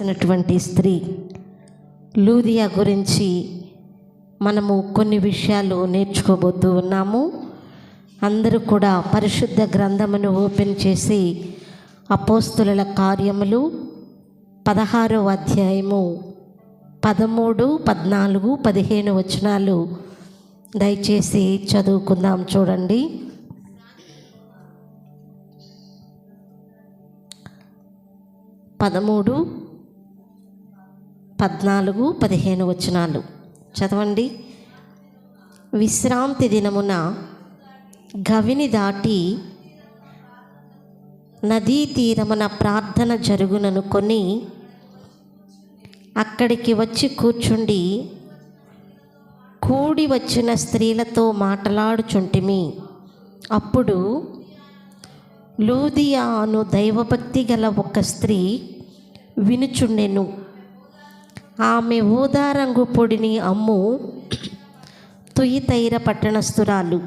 చేసినటువంటి స్త్రీ లూదియా గురించి మనము కొన్ని విషయాలు నేర్చుకోబోతూ ఉన్నాము. అందరూ కూడా పరిశుద్ధ గ్రంథమును ఓపెన్ చేసి అపోస్తుల కార్యములు పదహారో అధ్యాయము పదమూడు పద్నాలుగు పదిహేను వచనాలు దయచేసి చదువుకుందాం చూడండి. పదమూడు పద్నాలుగు పదిహేను వచనాలు. చదవండి. విశ్రాంతి దినమున గవిని దాటి నదీ తీరమున ప్రార్థన జరుగుననుకొని అక్కడికి వచ్చి కూర్చుండి కూడి వచ్చిన స్త్రీలతో మాట్లాడుచుంటిమి. అప్పుడు లూదియా అను దైవభక్తి గల ఒక స్త్రీ వినుచుండెను. ఆమె ఊదారంగు పొడిని అమ్ము తుయితైర పట్టణస్థురాలు.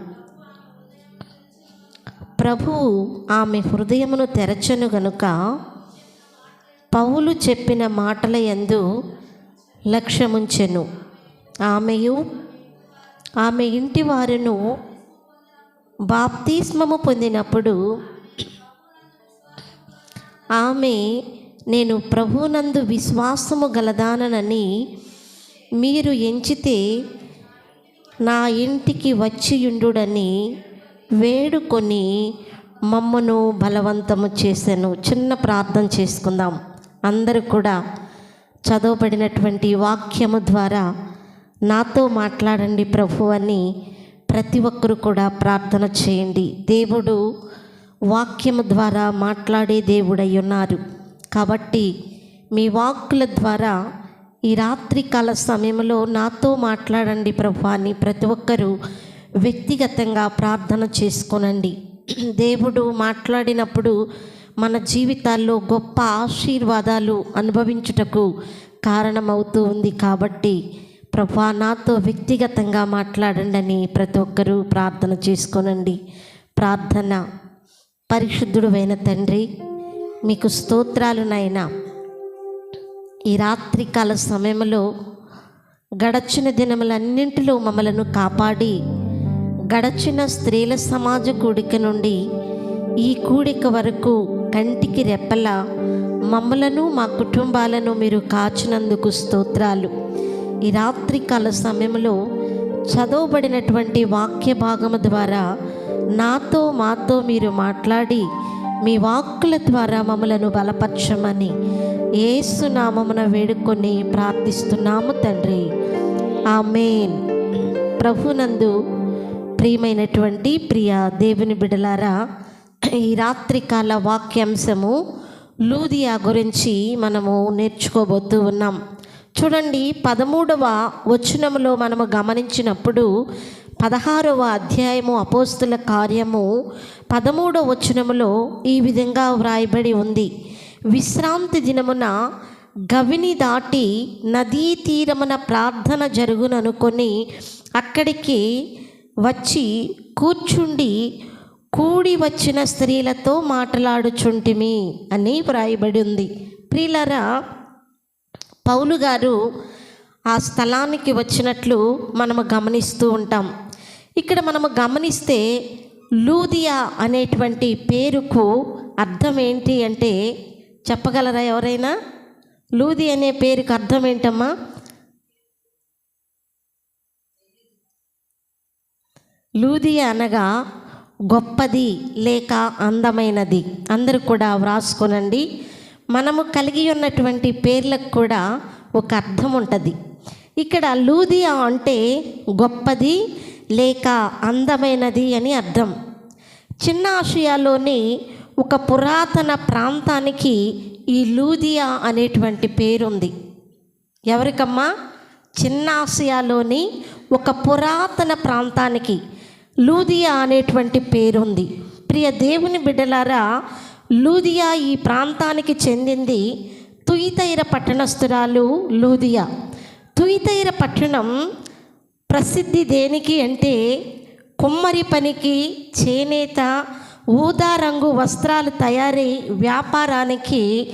ప్రభువు ఆమె హృదయమును తెరచను గనుక పౌలు చెప్పిన మాటల యందు లక్ష్యముంచెను. ఆమెయు ఆమె ఇంటి వారును బాప్తిస్మము పొందినప్పుడు ఆమె నేను ప్రభునందు విశ్వాసము గలదానని మీరు ఎంచితే నా ఇంటికి వచ్చియుండుడని వేడుకొని మమ్మను బలవంతము చేశాను చిన్న ప్రార్థన చేసుకుందాం. అందరూ కూడా చదవబడినటువంటి వాక్యము ద్వారా నాతో మాట్లాడండి ప్రభు అని ప్రతి ఒక్కరు కూడా ప్రార్థన చేయండి. దేవుడు వాక్యము ద్వారా మాట్లాడే దేవుడై ఉన్నారు. కాబట్టి మీ వాక్కుల ద్వారా ఈ రాత్రికాల సమయంలో నాతో మాట్లాడండి ప్రభు అని ప్రతి ఒక్కరూ వ్యక్తిగతంగా ప్రార్థన చేసుకోనండి. దేవుడు మాట్లాడినప్పుడు మన జీవితాల్లో గొప్ప ఆశీర్వాదాలు అనుభవించుటకు కారణమవుతూ ఉంది కాబట్టి ప్రభా నాతో వ్యక్తిగతంగా మాట్లాడండి అని ప్రతి ఒక్కరూ ప్రార్థన చేసుకోనండి. ప్రార్థన పరిశుద్ధుడు అయిన తండ్రి మీకు స్తోత్రాలు నాయనా ఈ రాత్రికాల సమయంలో గడచిన దినములన్నింటిలో మమ్మలను కాపాడి గడచిన స్త్రీల సమాజ కూడిక నుండి ఈ కూడిక వరకు కంటికి రెప్పల మమ్మలను మా కుటుంబాలను మీరు కాచినందుకు స్తోత్రాలు. ఈ రాత్రికాల సమయంలో చదవబడినటువంటి వాక్య భాగము ద్వారా నాతో మాతో మీరు మాట్లాడి మీ వాక్కుల ద్వారా మమ్మలను బలపరచమని ఏసునామమున వేడుకొని ప్రార్థిస్తున్నాము తండ్రి. ఆమెన్. ప్రభునందు ప్రియమైనటువంటి ప్రియ దేవుని బిడలారా ఈ రాత్రికాల వాక్యాంశము లూదియా గురించి మనము నేర్చుకోబోతూ ఉన్నాం. చూడండి పదమూడవ వచనములో మనము గమనించినప్పుడు పదహారవ అధ్యాయము అపోస్తుల కార్యము పదమూడవ వచనములో ఈ విధంగా వ్రాయబడి ఉంది. విశ్రాంతి దినమున గవిని దాటి నదీ తీరమున ప్రార్థన జరుగుననుకొని అక్కడికి వచ్చి కూర్చుండి కూడి వచ్చిన స్త్రీలతో మాట్లాడుచుంటిమి అని వ్రాయబడి ఉంది. ప్రియులరా పౌలు గారు ఆ స్థలానికి వచ్చినట్లు మనము గమనిస్తూ ఉంటాం. ఇక్కడ మనము గమనిస్తే లూదియా అనేటువంటి పేరుకు అర్థం ఏంటి అంటే చెప్పగలరా ఎవరైనా? లూది అనే పేరుకు అర్థం ఏంటమ్మా? లూది అనగా గొప్పది లేక అందమైనది. అందరూ కూడా వ్రాసుకోనండి. మనము కలిగి ఉన్నటువంటి పేర్లకు కూడా ఒక అర్థం ఉంటుంది. ఇక్కడ లూదియా అంటే గొప్పది లేక అందమైనది అని అర్థం. చిన్న ఆసియాలోని ఒక పురాతన ప్రాంతానికి ఈ లూదియా అనేటువంటి పేరుంది. ఎవరికమ్మా? చిన్న ఆసియాలోని ఒక పురాతన ప్రాంతానికి లూదియా అనేటువంటి పేరుంది. ప్రియ దేవుని బిడ్డలారా లూదియా ఈ ప్రాంతానికి చెందింది తుయితైర పట్టణస్థురాలు లూదియా. తుయితైర పట్టణం ప్రసిద్ధి దేనికి అంటే కుమ్మరి పనికి చేనేత ఊదా రంగు వస్త్రాలు తయారీ వ్యాపారానికి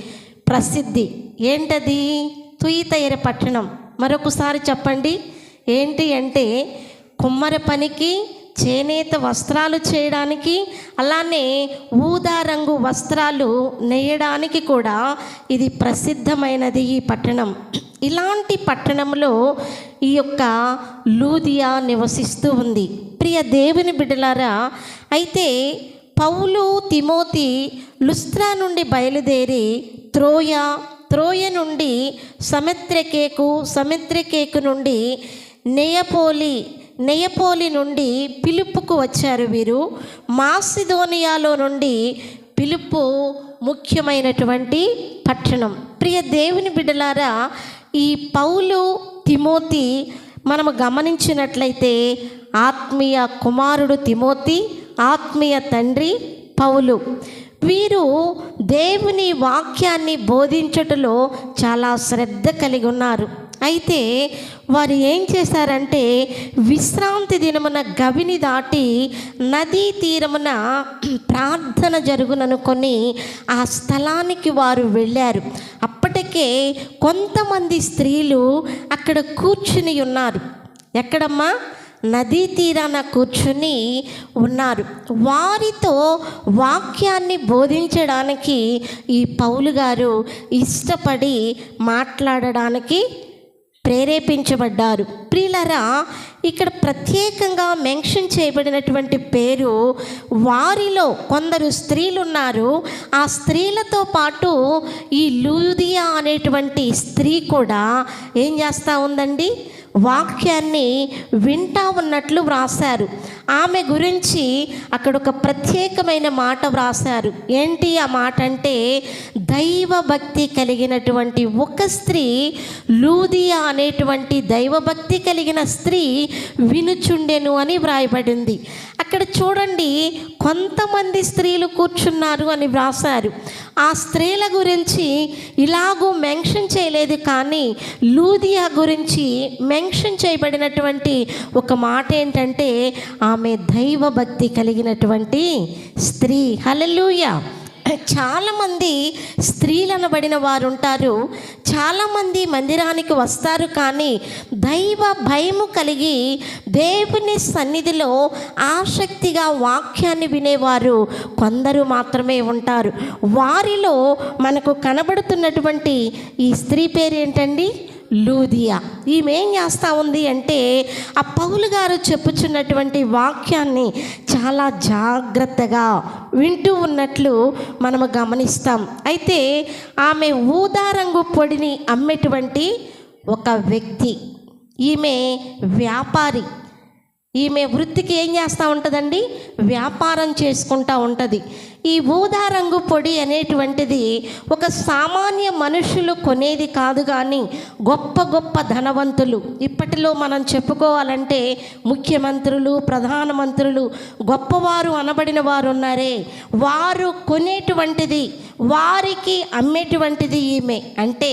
ప్రసిద్ధి. ఏంటది? తుయితైర పట్టణం. మరొకసారి చెప్పండి. ఏంటి అంటే కుమ్మరి పనికి చేనేత వస్త్రాలు చేయడానికి అలానే ఊదా రంగు వస్త్రాలు నేయడానికి కూడా ఇది ప్రసిద్ధమైనది ఈ పట్టణం. ఇలాంటి పట్టణంలో ఈ యొక్క లూదియా నివసిస్తూ ఉంది. ప్రియ దేవుని బిడ్డలారా అయితే పౌలు తిమోతి లుస్త్రా నుండి బయలుదేరి త్రోయ త్రోయ నుండి సముద్రకేకు సముద్రకేకు నుండి నెయపోలి నెయపోలి నుండి పిలుపుకు వచ్చారు వీరు. మాసిదోనియాలో నుండి పిలుపు ముఖ్యమైనటువంటి పట్టణం. ప్రియ దేవుని బిడ్డలారా ఈ పౌలు తిమోతి మనము గమనించినట్లయితే ఆత్మీయ కుమారుడు తిమోతి ఆత్మీయ తండ్రి పౌలు. వీరు దేవుని వాక్యాన్ని బోధించటలో చాలా శ్రద్ధ కలిగి ఉన్నారు. అయితే వారు ఏం చేశారంటే విశ్రాంతి దినమున గవిని దాటి నదీ తీరమున ప్రార్థన జరుగుననుకొని ఆ స్థలానికి వారు వెళ్ళారు. అప్పటికే కొంతమంది స్త్రీలు అక్కడ కూర్చుని ఉన్నారు. ఎక్కడమ్మా? నదీ తీరాన కూర్చుని ఉన్నారు. వారితో వాక్యాన్ని బోధించడానికి ఈ పౌలు గారు ఇష్టపడి మాట్లాడడానికి ప్రేరేపించబడ్డారు. ప్రియులరా ఇక్కడ ప్రత్యేకంగా మెన్షన్ చేయబడినటువంటి పేరు వారిలో కొందరు స్త్రీలు ఉన్నారు ఆ స్త్రీలతో పాటు ఈ లూదియా అనేటువంటి స్త్రీ కూడా ఏం చేస్తూ ఉందండి? వాక్యాన్ని వింటా ఉన్నట్లు వ్రాసారు ఆమె గురించి అక్కడ ఒక ప్రత్యేకమైన మాట వ్రాసారు ఏంటి ఆ మాట అంటే దైవభక్తి కలిగినటువంటి ఒక స్త్రీ లూదియా అనేటువంటి దైవభక్తి కలిగిన స్త్రీ వినుచుండెను అని వ్రాయబడింది. అక్కడ చూడండి కొంతమంది స్త్రీలు కూర్చున్నారు అని వ్రాసారు ఆ స్త్రీల గురించి ఇలాగూ మెన్షన్ చేయలేదు కానీ లూదియా గురించి మెన్షన్ చేయబడినటువంటి ఒక మాట ఏంటంటే ఆమె దైవభక్తి కలిగినటువంటి స్త్రీ. హలలుయ చాలామంది స్త్రీలు అనబడిన వారు ఉంటారు చాలామంది మందిరానికి వస్తారు కానీ దైవ భయము కలిగి దేవుని సన్నిధిలో ఆసక్తిగా వాక్యాన్ని వినేవారు కొందరు మాత్రమే ఉంటారు. వారిలో మనకు కనబడుతున్నటువంటి ఈ స్త్రీ పేరు ఏంటండి లూదియా. ఈమె ఏం చేస్తూ ఉంది అంటే ఆ పౌలు గారు చెప్పుచున్నటువంటి వాక్యాన్ని చాలా జాగ్రత్తగా వింటూ ఉన్నట్లు మనము గమనిస్తాం. అయితే ఆమె ఊదా రంగు పొడిని అమ్మేటువంటి ఒక వ్యక్తి. ఈమె వ్యాపారి. ఈమె వృత్తికి ఏం చేస్తూ ఉంటుందండి? వ్యాపారం చేసుకుంటూ ఉంటుంది. ఈ ఊదా రంగు పొడి అనేటువంటిది ఒక సామాన్య మనుషులు కొనేది కాదు కానీ గొప్ప గొప్ప ధనవంతులు. ఇప్పటిలో మనం చెప్పుకోవాలంటే ముఖ్యమంత్రులు ప్రధానమంత్రులు గొప్పవారు అనబడిన వారు ఉన్నారే వారు కొనేటువంటిది వారికి అమ్మేటువంటిది ఈమె. అంటే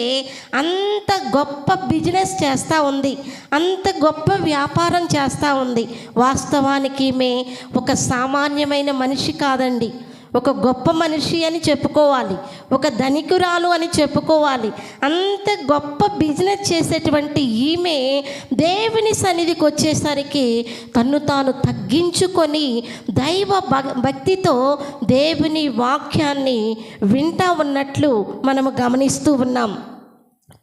అంత గొప్ప బిజినెస్ చేస్తూ ఉంది. అంత గొప్ప వ్యాపారం చేస్తూ ఉంది. వాస్తవానికి ఈమె ఒక సామాన్యమైన మనిషి కాదండి. ఒక గొప్ప మనిషి అని చెప్పుకోవాలి ఒక ధనికురాలు అని చెప్పుకోవాలి. అంత గొప్ప బిజినెస్ చేసేటువంటి ఈమె దేవుని సన్నిధికి వచ్చేసరికి తన్ను తాను తగ్గించుకొని దైవ భ- భక్తితో దేవుని వాక్యాన్ని వింటా ఉన్నట్లు మనము గమనిస్తూ ఉన్నాం.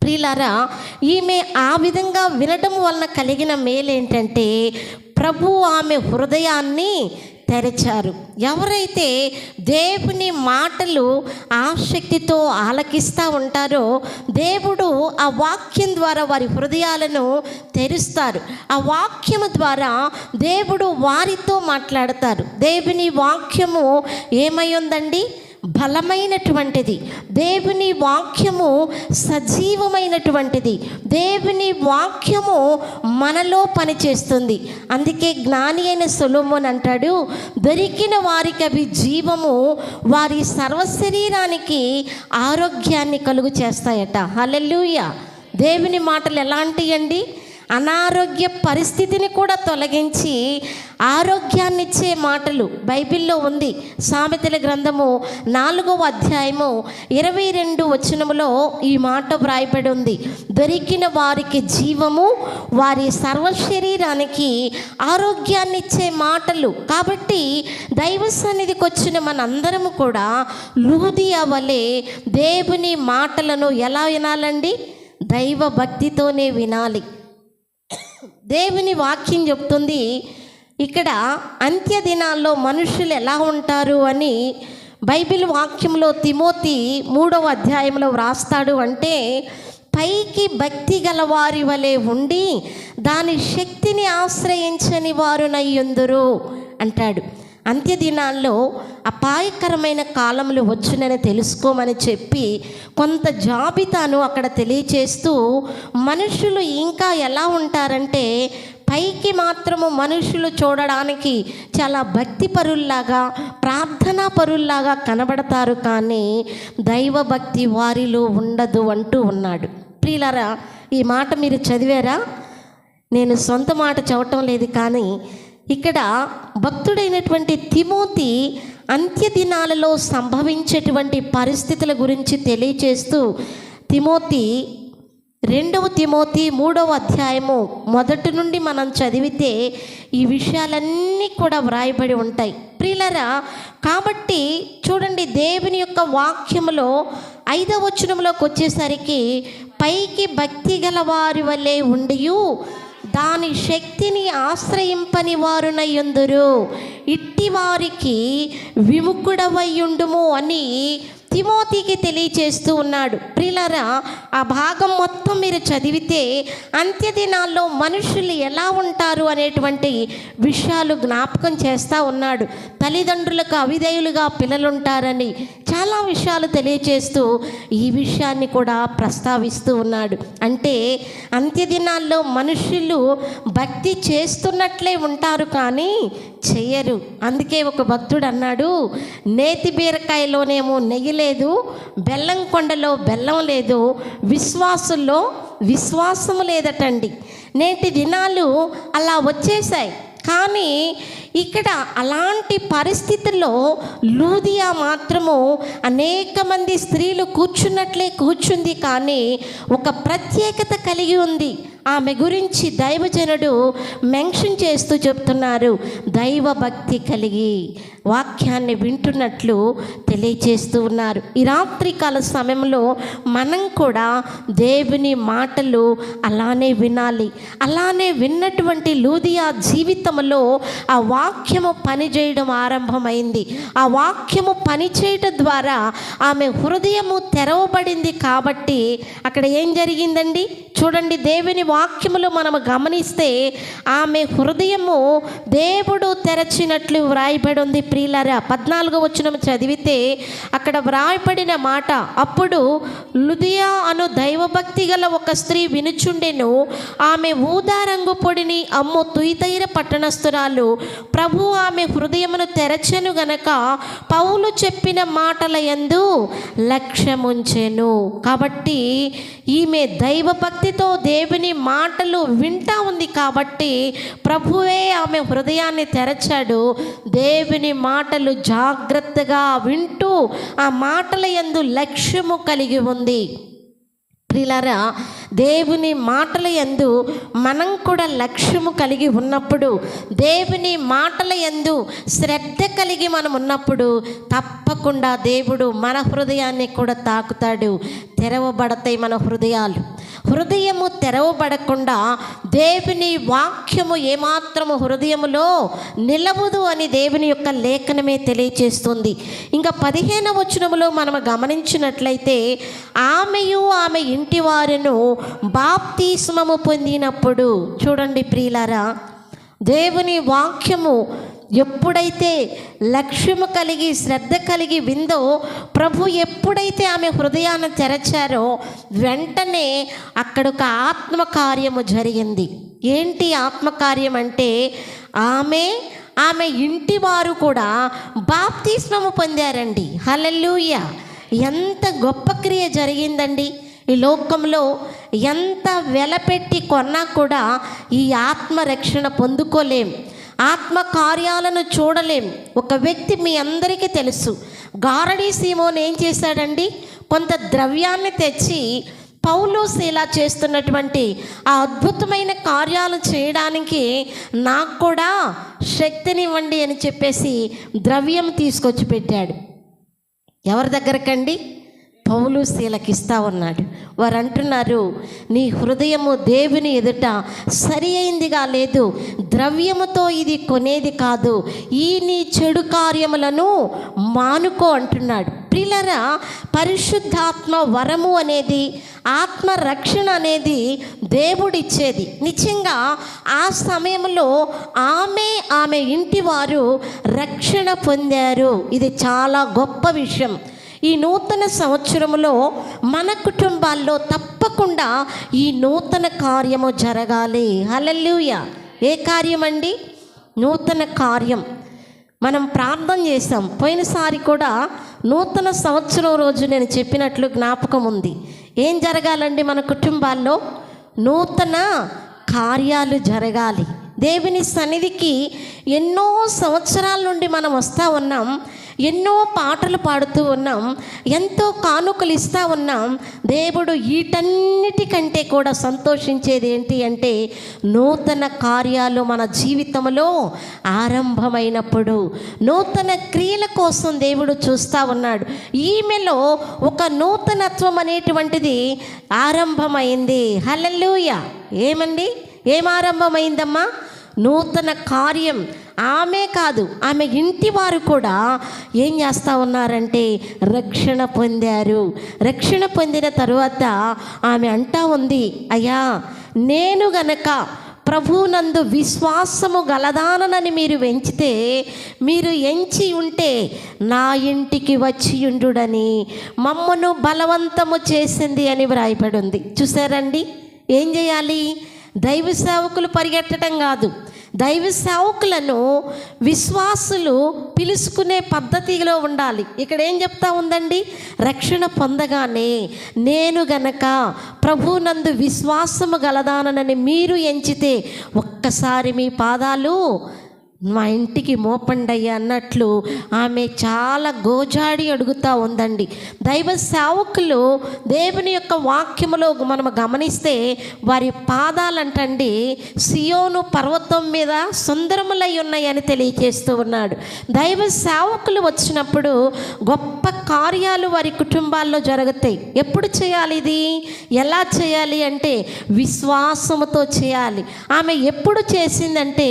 ప్రియులారా ఈమె ఆ విధంగా వినడం వలన కలిగిన మేలేంటంటే ప్రభు ఆమె హృదయాన్ని తెరచారు. ఎవరైతే దేవుని మాటలు ఆసక్తితో ఆలకిస్తూ ఉంటారో దేవుడు ఆ వాక్యం ద్వారా వారి హృదయాలను తెరుస్తారు. ఆ వాక్యం ద్వారా దేవుడు వారితో మాట్లాడతారు. దేవుని వాక్యము ఏమై ఉందండి? బలమైనటువంటిది. దేవుని వాక్యము సజీవమైనటువంటిది. దేవుని వాక్యము మనలో పనిచేస్తుంది. అందుకే జ్ఞాని అయిన సొలోమోన్ అంటాడు దొరికిన వారికి అవి జీవము వారి సర్వశరీరానికి ఆరోగ్యాన్ని కలుగు చేస్తాయట. హలెల్లుయ. దేవుని మాటలు ఎలాంటివి అండి అనారోగ్య పరిస్థితిని కూడా తొలగించి ఆరోగ్యాన్ని ఇచ్చే మాటలు బైబిల్లో ఉంది. సామెతల గ్రంథము నాలుగవ అధ్యాయము ఇరవై రెండు వచనములో ఈ మాట వ్రాయబడి ఉంది. దొరికిన వారికి జీవము వారి సర్వ శరీరానికి ఆరోగ్యాన్ని ఇచ్చే మాటలు. కాబట్టి దైవ సన్నిధికి వచ్చిన మనందరము కూడా లూదియా వలె దేవుని మాటలను ఎలా వినాలండి? దైవ భక్తితోనే వినాలి. దేవుని వాక్యం చెప్తుంది ఇక్కడ అంత్య దినాల్లో మనుషులు ఎలా ఉంటారు అని బైబిల్ వాక్యంలో తిమోతి మూడవ అధ్యాయంలో వ్రాస్తాడు అంటే పైకి భక్తి గల వారి వలె ఉండి దాని శక్తిని ఆశ్రయించని వారునయ్యుందురు అంటాడు. అంత్య దినాల్లో అపాయకరమైన కాలములు వచ్చునని తెలుసుకోమని చెప్పి కొంత జాబితాను అక్కడ తెలియచేస్తూ మనుషులు ఇంకా ఎలా ఉంటారంటే పైకి మాత్రము మనుషులు చూడడానికి చాలా భక్తి పరుల్లాగా ప్రార్థనా పరుల్లాగా కనబడతారు కానీ దైవభక్తి వారిలో ఉండదు అంటూ ఉన్నాడు. ప్రియులరా ఈ మాట మీరు చదివారా? నేను సొంత మాట చదవటం లేదు కానీ ఇక్కడ భక్తుడైనటువంటి తిమోతి అంత్య దినాలలో సంభవించేటువంటి పరిస్థితుల గురించి తెలియచేస్తూ తిమోతి రెండవ తిమోతి మూడవ అధ్యాయము మొదటి నుండి మనం చదివితే ఈ విషయాలన్నీ కూడా వ్రాయబడి ఉంటాయి. ప్రియులరా కాబట్టి చూడండి దేవుని యొక్క వాక్యములో ఐదవ వచనంలోకి వచ్చేసరికి పైకి భక్తి గల వారి వల్లే ఉండియు దాని శక్తిని ఆశ్రయింపని వారునయ్యుందురు ఇట్టి వారికి విముఖుడవయ్యుండుము అని తిమోతికి తెలియచేస్తూ ఉన్నాడు. ప్రిలరా ఆ భాగం మొత్తం మీరు చదివితే అంత్యదినాల్లో మనుషులు ఎలా ఉంటారు అనేటువంటి విషయాలు జ్ఞాపకం చేస్తూ ఉన్నాడు. తల్లిదండ్రులకు అవిధేయులుగా పిల్లలుంటారని చాలా విషయాలు తెలియచేస్తూ ఈ విషయాన్ని కూడా ప్రస్తావిస్తూ ఉన్నాడు. అంటే అంత్యదినాల్లో మనుషులు భక్తి చేస్తున్నట్లే ఉంటారు కానీ చెయ్యరు అందుకే ఒక భక్తుడు అన్నాడు నేతి బీరకాయలోనేమో నెయ్యి లేదు బెల్లం కొండలో బెల్లం లేదు విశ్వాసుల్లో విశ్వాసము లేదటండి. నేటి దినాలు అలా వచ్చేసాయి కానీ ఇక్కడ అలాంటి పరిస్థితుల్లో లూదియా మాత్రము అనేక మంది స్త్రీలు కూర్చున్నట్లే కూర్చుంది కానీ ఒక ప్రత్యేకత కలిగి ఉంది. ఆమె గురించి దైవజనుడు మెన్షన్ చేస్తూ చెప్తున్నారు. దైవ భక్తి కలిగి వాక్యాన్ని వింటున్నట్లు తెలియచేస్తూ ఉన్నారు. ఈ రాత్రికాల సమయంలో మనం కూడా దేవుని మాటలు అలానే వినాలి. అలానే విన్నటువంటి లూదియా జీవితంలో ఆ వాక్యము పనిచేయడం ఆరంభమైంది. ఆ వాక్యము పనిచేయటం ద్వారా ఆమె హృదయము తెరవబడింది కాబట్టి అక్కడ ఏం జరిగిందండి? చూడండి దేవుని వాక్యములు మనము గమనిస్తే ఆమె హృదయము దేవుడు తెరచినట్లు వ్రాయబడి ఉంది ప్రియులరా పద్నాలుగో వచ్చిన చదివితే అక్కడ వ్రాయబడిన మాట అప్పుడు లుదియా అను దైవభక్తి గల ఒక స్త్రీ వినుచుండెను. ఆమె ఊదా రంగు పొడిని అమ్ము తుయితైర పట్టణస్థురాలు. ప్రభు ఆమె హృదయమును తెరచెను గనక పౌలు చెప్పిన మాటల యందు లక్ష్యముంచెను. కాబట్టి ఈమె దైవభక్తితో దేవుని మాటలు వింటా ఉంది కాబట్టి ప్రభువే ఆమె హృదయాన్ని తెరచాడు. దేవుని మాటలు జాగ్రత్తగా వింటూ ఆ మాటల యందు లక్ష్యము కలిగి ఉంది. ప్రిలరా దేవుని మాటల యందు మనం కూడా లక్ష్యము కలిగి ఉన్నప్పుడు దేవుని మాటల యందు శ్రద్ధ కలిగి మనం ఉన్నప్పుడు తప్పకుండా దేవుడు మన హృదయాన్ని కూడా తాకుతాడు తెరవబడతాయి మన హృదయాలు. హృదయము తెరవబడకుండా దేవుని వాక్యము ఏమాత్రము హృదయములో నిలవదు అని దేవుని యొక్క లేఖనమే తెలియచేస్తుంది. ఇంకా పదిహేనవ వచనములో మనం గమనించినట్లయితే ఆమెయు ఆమె ఇంటి వారిను బాప్తిస్మము పొందినప్పుడు చూడండి ప్రియులారా దేవుని వాక్యము ఎప్పుడైతే లక్ష్యము కలిగి శ్రద్ధ కలిగి విందో ప్రభు ఎప్పుడైతే ఆమె హృదయాన్ని తెరచారో వెంటనే అక్కడ ఒక ఆత్మకార్యము జరిగింది. ఏంటి ఆత్మకార్యం అంటే ఆమె ఆమె ఇంటి వారు కూడా బాప్తిస్మము పొందారండి. హల్లెలూయ! ఎంత గొప్ప క్రియ జరిగిందండి. ఈ లోకంలో ఎంత వెలపెట్టి కొన్నా కూడా ఈ ఆత్మరక్షణ పొందుకోలేం. ఆత్మ కార్యాలను చూడలేం. ఒక వ్యక్తి మీ అందరికీ తెలుసు. గారడీ సీమోన్ ఏం చేశాడండి? కొంత ద్రవ్యాన్ని తెచ్చి పౌలోస్ ఇలా చేస్తున్నటువంటి ఆ అద్భుతమైన కార్యాలు చేయడానికి నాకు కూడా శక్తినివ్వండి అని చెప్పేసి ద్రవ్యం తీసుకొచ్చి పెట్టాడు. ఎవరి దగ్గరకండి? పౌలు శీలకి ఇస్తా ఉన్నాడు. వారు అంటున్నారు నీ హృదయము దేవుని ఎదుట సరి అయిందిగా లేదు. ద్రవ్యముతో ఇది కొనేది కాదు. ఈ నీ చెడు కార్యములను మానుకో అంటున్నాడు. ప్రిలరా పరిశుద్ధాత్మ వరము అనేది ఆత్మ రక్షణ అనేది దేవుడిచ్చేది. నిజంగా ఆ సమయంలో ఆమె ఆమె ఇంటి వారు రక్షణ పొందారు. ఇది చాలా గొప్ప విషయం. ఈ నూతన సంవత్సరంలో మన కుటుంబాల్లో తప్పకుండా ఈ నూతన కార్యము జరగాలి. హల్లెలూయ. ఏ కార్యం అండి నూతన కార్యం. మనం ప్రార్థన చేసాం పోయినసారి కూడా నూతన సంవత్సరం రోజు నేను చెప్పినట్లు జ్ఞాపకం ఉంది. ఏం జరగాలండి మన కుటుంబాల్లో? నూతన కార్యాలు జరగాలి. దేవుని సన్నిధికి ఎన్నో సంవత్సరాల నుండి మనం వస్తూ ఉన్నాం. ఎన్నో పాటలు పాడుతూ ఉన్నాం ఎంతో కానుకలు ఇస్తూ ఉన్నాం. దేవుడు వీటన్నిటికంటే కూడా సంతోషించేది ఏంటి అంటే నూతన కార్యాలు మన జీవితంలో ఆరంభమైనప్పుడు నూతన క్రియల కోసం దేవుడు చూస్తూ ఉన్నాడు. ఈమెలో ఒక నూతనత్వం అనేటువంటిది ఆరంభమైంది. హల్లెలూయ! ఏమండి? ఏం ఆరంభమైందమ్మా? నూతన కార్యం ఆమె కాదు ఆమె ఇంటి వారు కూడా ఏం చేస్తూ ఉన్నారంటే రక్షణ పొందారు. రక్షణ పొందిన తరువాత ఆమె అంటా ఉంది అయ్యా నేను గనక ప్రభునందు విశ్వాసము గలదానని మీరు వెంచితే మీరు ఎంచి ఉంటే నా ఇంటికి వచ్చి ఉండుడని మమ్మను బలవంతము చేసింది అని వ్రాయబడి ఉంది చూసారండి ఏం చేయాలి? దైవ సేవకులు పరిగెట్టడం కాదు. దైవ సేవకులను విశ్వాసులు పిలుచుకునే పద్ధతిలో ఉండాలి. ఇక్కడ ఏం చెప్తా ఉందండి? రక్షణ పొందగానే నేను గనక ప్రభునందు విశ్వాసము గలదానని మీరు ఎంచితే ఒక్కసారి మీ పాదాలు మా ఇంటికి మోపండయ్య అన్నట్లు ఆమె చాలా గోజాడి అడుగుతూ ఉందండి. దైవ సేవకులు దేవుని యొక్క వాక్యములో మనం గమనిస్తే వారి పాదాలంటండి సియోను పర్వతం మీద సుందరములై ఉన్నాయని తెలియజేస్తూ ఉన్నాడు. దైవ సేవకులు వచ్చినప్పుడు గొప్ప కార్యాలు వారి కుటుంబాల్లో జరుగుతాయి. ఎప్పుడు చేయాలి ఇది? ఎలా చేయాలి అంటే విశ్వాసముతో చేయాలి. ఆమె ఎప్పుడు చేసిందంటే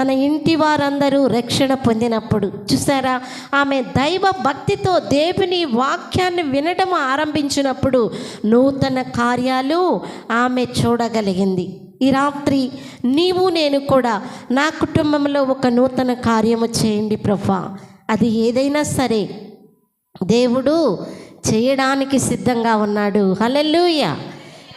తన ఇంటి వారందరూ రక్షణ పొందినప్పుడు. చూసారా ఆమె దైవ భక్తితో దేవుని వాక్యాన్ని వినడం ఆరంభించినప్పుడు నూతన కార్యాలు ఆమె చూడగలిగింది. ఈ రాత్రి నీవు నేను కూడా నా కుటుంబంలో ఒక నూతన కార్యము చేయండి ప్రభా. అది ఏదైనా సరే దేవుడు చేయడానికి సిద్ధంగా ఉన్నాడు. హలెల్లుయా!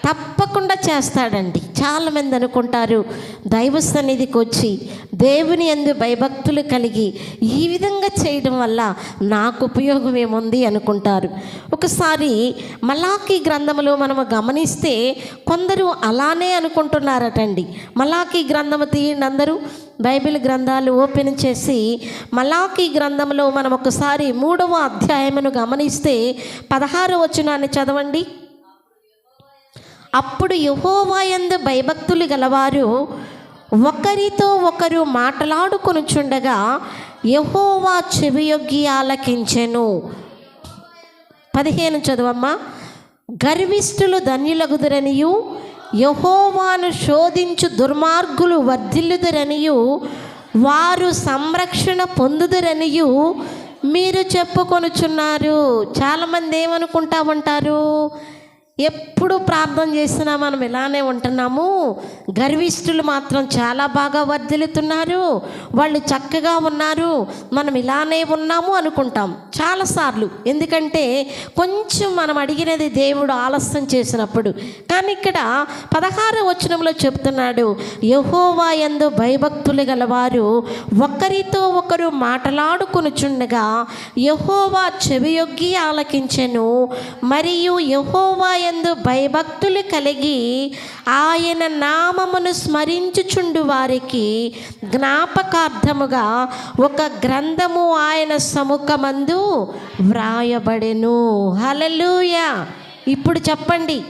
తప్పకుండా చేస్తాడండి. చాలామంది అనుకుంటారు దైవ సన్నిధికి వచ్చి దేవుని ఎందు భయభక్తులు కలిగి ఈ విధంగా చేయడం వల్ల నాకు ఉపయోగం ఏముంది అనుకుంటారు. ఒకసారి మలాఖీ గ్రంథములో మనము గమనిస్తే కొందరు అలానే అనుకుంటున్నారటండి. మలాకి గ్రంథము తీయండి అందరూ. బైబిల్ గ్రంథాలు ఓపెన్ చేసి మలాకి గ్రంథంలో మనం ఒకసారి మూడవ అధ్యాయమును గమనిస్తే పదహారు వచనాన్ని చదవండి. అప్పుడు యహోవాయందు భయభక్తులు గలవారు ఒకరితో ఒకరు మాట్లాడుకొనుచుండగా యహోవా చెవియొగ్గి ఆలకించెను. పదిహేను చదువమ్మా. గర్విష్ఠులు ధన్యులగుదురనియు యహోవాను శోధించు దుర్మార్గులు వర్ధిల్లుదురనియు వారు సంరక్షణ పొందుదురనియు మీరు చెప్పుకొనుచున్నారు. చాలామంది ఏమనుకుంటా ఉంటారు? ఎప్పుడు ప్రార్థన చేసినా మనం ఇలానే ఉంటున్నాము. గర్విష్ఠులు మాత్రం చాలా బాగా వర్ధిల్లుతున్నారు. వాళ్ళు చక్కగా ఉన్నారు. మనం ఇలానే ఉన్నాము అనుకుంటాం. చాలాసార్లు ఎందుకంటే కొంచెం మనం అడిగినది దేవుడు ఆలస్యం చేసినప్పుడు. కానీ ఇక్కడ పదహారు వచనంలో చెప్తున్నాడు యహోవా యందు భయభక్తులు గలవారు ఒకరితో ఒకరు మాటలాడుకొనుచుండగా యహోవా చెవియొగ్గి ఆలకించెను. మరియు యహోవా యందు భయభక్తులు కలిగి ఆయన నామమును స్మరించుచుండు వారికి జ్ఞాపకార్థముగా ఒక గ్రంథము ఆయన సముఖమందు వ్రాయబడెను. హలలుయ ఇప్పుడు చెప్పండి.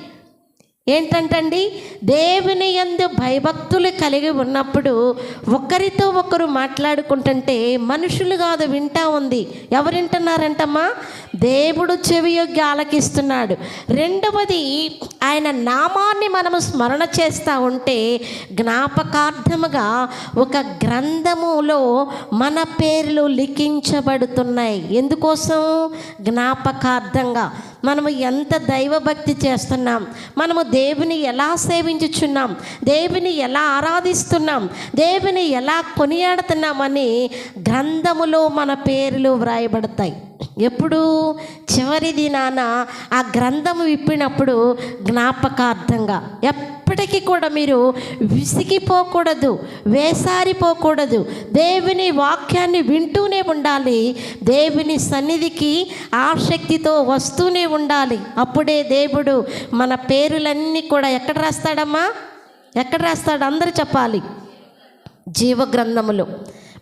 ఏంటంటండి? దేవుని యందు భయభక్తులు కలిగి ఉన్నప్పుడు ఒకరితో ఒకరు మాట్లాడుకుంటుంటే మనుషులు కాదు వింటా ఉంది. ఎవరు వింటున్నారంటమ్మా? దేవుడు చెవి యొగ్గి ఆలకిస్తున్నాడు. రెండవది ఆయన నామాన్ని మనం స్మరణ చేస్తూ ఉంటే జ్ఞాపకార్థముగా ఒక గ్రంథములో మన పేర్లు లిఖించబడుతున్నాయి. ఎందుకోసం? జ్ఞాపకార్థంగా. మనము ఎంత దైవభక్తి చేస్తున్నాం మనము దేవుని ఎలా సేవించుచున్నాం దేవుని ఎలా ఆరాధిస్తున్నాం దేవుని ఎలా కొనియాడుతున్నామని గ్రంథములో మన పేర్లు వ్రాయబడతాయి. ఎప్పుడు చివరి దినాన ఆ గ్రంథం విప్పినప్పుడు జ్ఞాపకార్థంగా ఎప్పటికీ కూడా మీరు విసిగిపోకూడదు వేసారిపోకూడదు. దేవుని వాక్యాన్ని వింటూనే ఉండాలి. దేవుని సన్నిధికి ఆసక్తితో వస్తూనే ఉండాలి. అప్పుడే దేవుడు మన పేరులన్నీ కూడా ఎక్కడ రాస్తాడమ్మా? ఎక్కడ రాస్తాడు? అందరూ చెప్పాలి. జీవ గ్రంథములో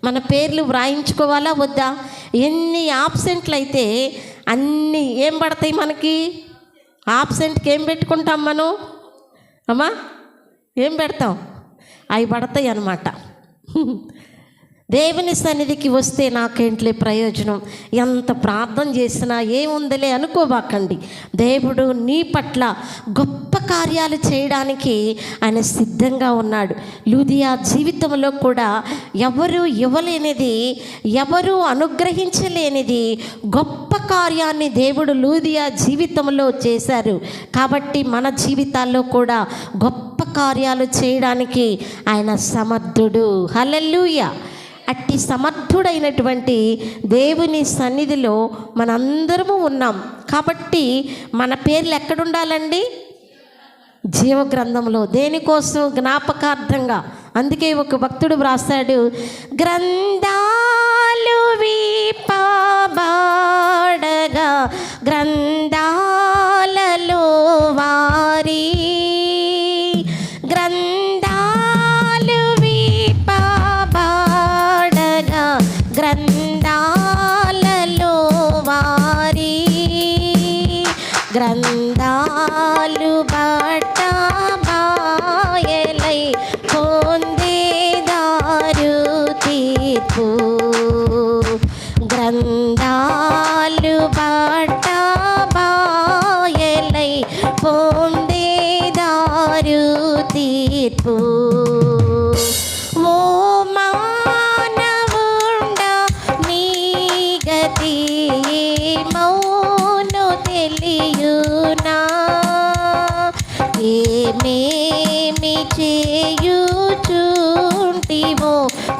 మన పేర్లు వ్రాయించుకోవాలా వద్దా? ఎన్ని ఆబ్సెంట్లు అయితే అన్నీ ఏం పడతాయి మనకి? ఆబ్సెంట్కి ఏం పెట్టుకుంటాం మనం? అమ్మా ఏం పెడతాం? అవి పడతాయి అన్నమాట దేవుని సన్నిధికి వస్తే నాకేంట్లే ప్రయోజనం? ఎంత ప్రార్థన చేసినా ఏముందిలే అనుకోబాకండి. దేవుడు నీ పట్ల గొప్ప కార్యాలు చేయడానికి ఆయన సిద్ధంగా ఉన్నాడు. లూదియా జీవితంలో కూడా ఎవరు ఇవ్వలేనిది ఎవరు అనుగ్రహించలేనిది గొప్ప కార్యాన్ని దేవుడు లూదియా జీవితంలో చేశారు. కాబట్టి మన జీవితాల్లో కూడా గొప్ప కార్యాలు చేయడానికి ఆయన సమర్థుడు. హలెల్లుయా! అట్టి సమర్థుడైనటువంటి దేవుని సన్నిధిలో మనందరము ఉన్నాం. కాబట్టి మన పేర్లు ఎక్కడుండాలండి? జీవ గ్రంథంలో దేనికోసం జ్ఞాపకార్థంగా. అందుకే ఒక భక్తుడు వ్రాస్తాడు గ్రంథాలు వీపబాడగా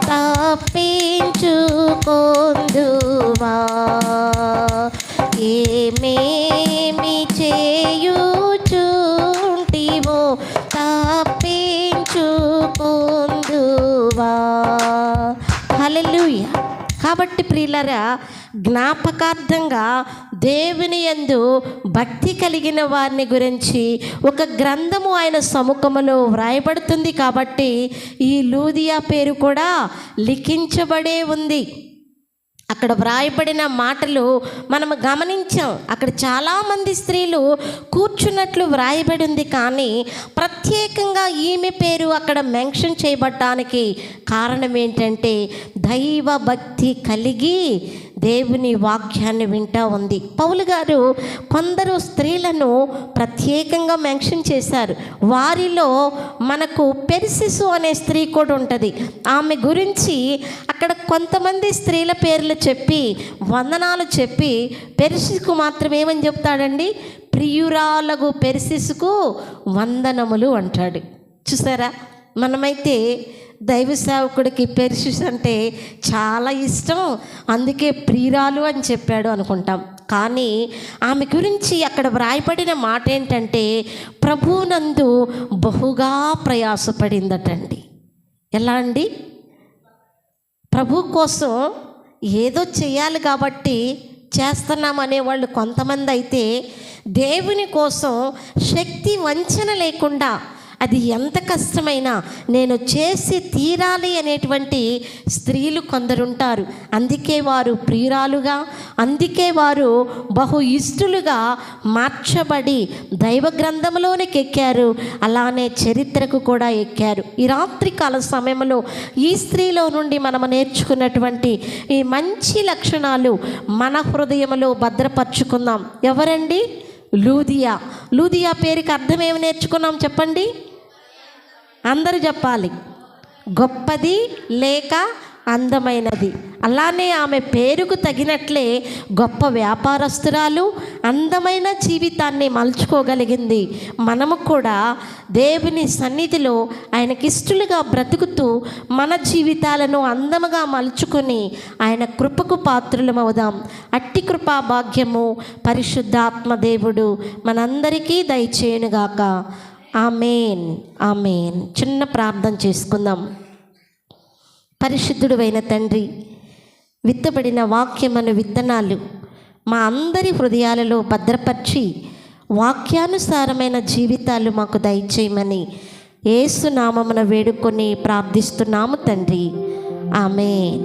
తప్పించుకొందువా ఏమేమి చేయుచుంటివో తప్పించుకొందువా హల్లెలూయ. కాబట్టి ప్రియులరా జ్ఞాపకార్థంగా దేవుని యందు భక్తి కలిగిన వారిని గురించి ఒక గ్రంథము ఆయన సముఖములో వ్రాయబడుతుంది కాబట్టి ఈ లూదియా పేరు కూడా లిఖించబడే ఉంది. అక్కడ వ్రాయబడిన మాటలు మనం గమనించాం. అక్కడ చాలామంది స్త్రీలు కూర్చున్నట్లు వ్రాయబడి ఉంది కానీ ప్రత్యేకంగా ఈమె పేరు అక్కడ మెన్షన్ చేయబడటానికి కారణం ఏంటంటే దైవ భక్తి కలిగి దేవుని వాక్యాన్ని వింటా ఉంది. పౌలు గారు కొందరు స్త్రీలను ప్రత్యేకంగా మెన్షన్ చేశారు. వారిలో మనకు పెరిసిసు అనే స్త్రీ కూడా ఉంటుంది. ఆమె గురించి అక్కడ కొంతమంది స్త్రీల పేర్లు చెప్పి వందనాలు చెప్పి పెరిసికు మాత్రం ఏమని చెప్తాడండి? ప్రియురాలగు పెరిసిసుకు వందనములు అంటాడు. చూసారా? మనమైతే దైవ సేవకుడికి పెరిసిస్ అంటే చాలా ఇష్టం. అందుకే ప్రియురాలు అని చెప్పాడు అనుకుంటాం. కానీ ఆమె గురించి అక్కడ వ్రాయబడిన మాట ఏంటంటే ప్రభునందు బహుగా ప్రయాసపడిందటండి. ఎలా అండి? ప్రభు కోసం ఏదో చేయాలి కాబట్టి చేస్తున్నాం అనేవాళ్ళు కొంతమంది అయితే దేవుని కోసం శక్తి వంచన లేకుండా అది ఎంత కష్టమైనా నేను చేసి తీరాలి అనేటువంటి స్త్రీలు కొందరుంటారు. అందుకే వారు ప్రియురాలుగా అందుకే వారు బహు ఇష్టలుగా మార్చబడి దైవ గ్రంథంలోనికి ఎక్కారు అలానే చరిత్రకు కూడా ఎక్కారు. ఈ రాత్రికాల సమయంలో ఈ స్త్రీలో నుండి మనము నేర్చుకున్నటువంటి ఈ మంచి లక్షణాలు మన హృదయంలో భద్రపరుచుకుందాం. ఎవరండి? లూదియా. లూదియా పేరుకి అర్థం ఏమి నేర్చుకున్నాం చెప్పండి? అందరూ చెప్పాలి. గొప్పది లేక అందమైనది. అలానే ఆమె పేరుకు తగినట్లే గొప్ప వ్యాపారస్తురాలు అందమైన జీవితాన్ని మలుచుకోగలిగింది. మనము కూడా దేవుని సన్నిధిలో ఆయనకిష్టలుగా బ్రతుకుతూ మన జీవితాలను అందముగా మలుచుకొని ఆయన కృపకు పాత్రులమవుదాం. అట్టి కృపా భాగ్యము పరిశుద్ధాత్మ దేవుడు మనందరికీ దయచేయునుగాక. Amen amen. చిన్న ప్రార్థన చేసుకుందాం. పరిశుద్ధుడు అయిన తండ్రి విత్తబడిన వాక్యమను విత్తనాలు మా అందరి హృదయాలలో భద్రపరిచి వాక్యానుసారమైన జీవితాలు మాకు దయచేయమని ఏసునామమున వేడుకొని ప్రార్థిస్తున్నాము తండ్రి. ఆమె